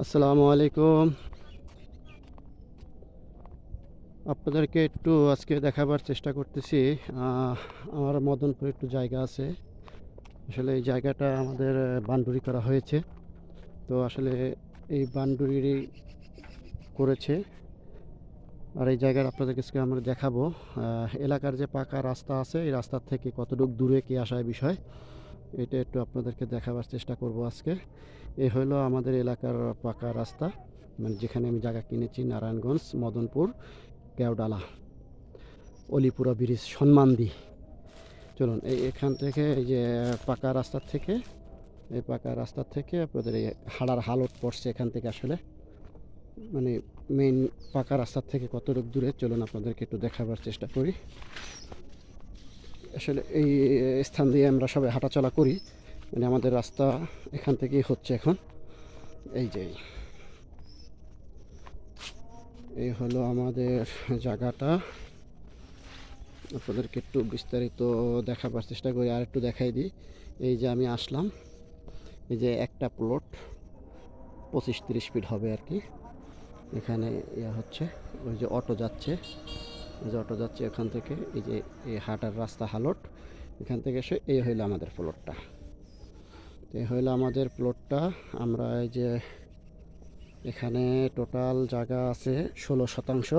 আসসালামু আলাইকুম। আপনাদেরকে একটু আজকে দেখাবার চেষ্টা করতেছি। আমার মদনপুর একটু জায়গা আছে। আসলে এই জায়গাটা আমাদের বান্ডুরি করা হয়েছে। তো আসলে এই বান্ডুরি করেছে। আর এই জায়গার আপনাদের কাছে আমরা দেখাবো। এলাকার যে পাকা রাস্তা আছে, এই রাস্তার থেকে কতটুকু দূরে কি আসার বিষয়, এটা একটু আপনাদেরকে দেখাবার চেষ্টা করব আজকে। এই হলো আমাদের এলাকার পাকা রাস্তা মানে যেখানে আমি জায়গা কিনেছি, নারায়ণগঞ্জ, মদনপুর, কেওডালা, অলিপুরা ব্রিজ সম্মানদি চলুন, এই এখান থেকে এই যে পাকা রাস্তার থেকে, এই পাকা রাস্তার থেকে আপনাদের এই হাড়ার হালত পড়ছে এখান থেকে আসলে। মানে মেইন পাকা রাস্তার থেকে কতটুকু দূরে, চলুন আপনাদেরকে একটু দেখাবার চেষ্টা করি। আসলে এই স্থান দিয়ে আমরা সবাই হাঁটাচলা করি। মানে আমাদের রাস্তা এখান থেকেই হচ্ছে এখন। এই যে, এই। হলো আমাদের জায়গাটা। আপনাদেরকে একটু বিস্তারিত দেখাবার চেষ্টা করি, আর একটু দেখাই দিই। এই যে আমি আসলাম, এই যে একটা প্লট পঁচিশ তিরিশ ফিট হবে আর কি। এখানে ইয়া হচ্ছে, ওই যে অটো যাচ্ছে। এই যে অটো যাচ্ছে এখান থেকে, এই যে এই হাটার রাস্তা হালট। এখান থেকে এসে এই হইল আমাদের প্লটটা তো হইল আমাদের প্লটটা। আমরা এই যে এখানে টোটাল জায়গা আছে ষোলো শতাংশ।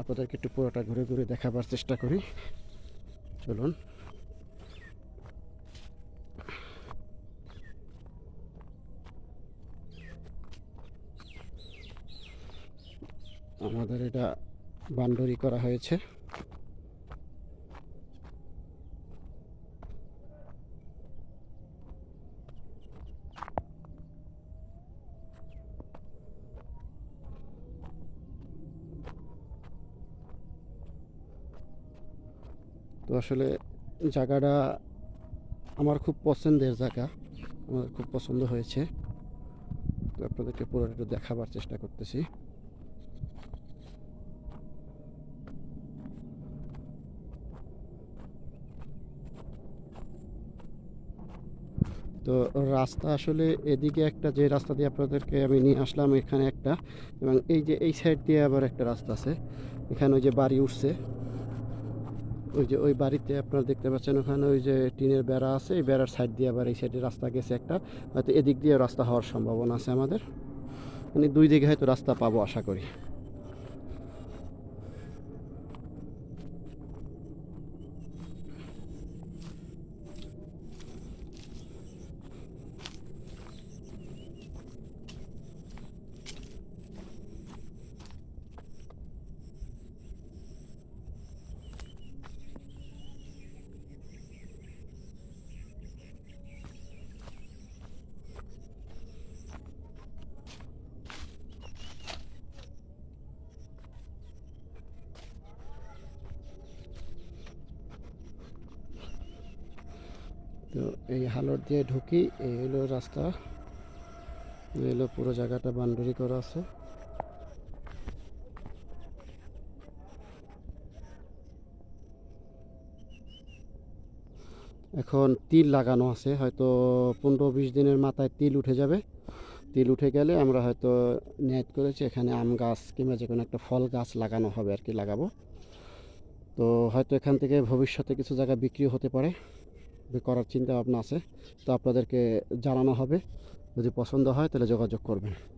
আপনাদেরকে একটু পুরোটা ঘুরে ঘুরে দেখাবার চেষ্টা করি। চলুন। আমাদের এটা বান্ডরি করা হয়েছে। তো আসলে জায়গাটা আমার খুব পছন্দের জায়গা। আমার খুব পছন্দ হয়েছে। তো আপনাদেরকে পুরো একটু দেখাবার চেষ্টা করতেছি। তো রাস্তা আসলে এদিকে একটা, যে রাস্তা দিয়ে আপনাদেরকে আমি নিয়ে আসলাম এখানে একটা এবং এই যে এই সাইড দিয়ে আবার একটা রাস্তা আছে। এখানে ওই যে বাড়ি উঠছে। ওই যে ওই বাড়িতে আপনারা দেখতে পাচ্ছেন ওখানে ওই যে টিনের বেড়া আছে, এই বেড়ার সাইড দিয়ে আবার এই সাইডে রাস্তা গেছে একটা। হয়তো এদিক দিয়ে রাস্তা হওয়ার সম্ভাবনা আছে আমাদের। মানে দুই দিকে হয়তো রাস্তা পাবো আশা করি। তো এই হালট দিয়ে ঢুকি, এই হলো রাস্তা। এই হলো পুরো জায়গাটা বাউন্ডারি করা আছে। এখন তিল লাগানো আছে, হয়তো পনেরো বিশ দিনের মাথায় তিল উঠে যাবে। তিল উঠে গেলে আমরা হয়তো নিয়ত করেছি এখানে আম গাছ কিংবা যে কোনো একটা ফল গাছ লাগানো হবে আর কি, লাগাবো। তো হয়তো এখান থেকে ভবিষ্যতে কিছু জায়গা বিক্রি হতে পারে। করার চিন্তা ভাবনা আছে। তো আপনাদেরকে জানানো হবে। যদি পছন্দ হয় তাহলে যোগাযোগ করবেন।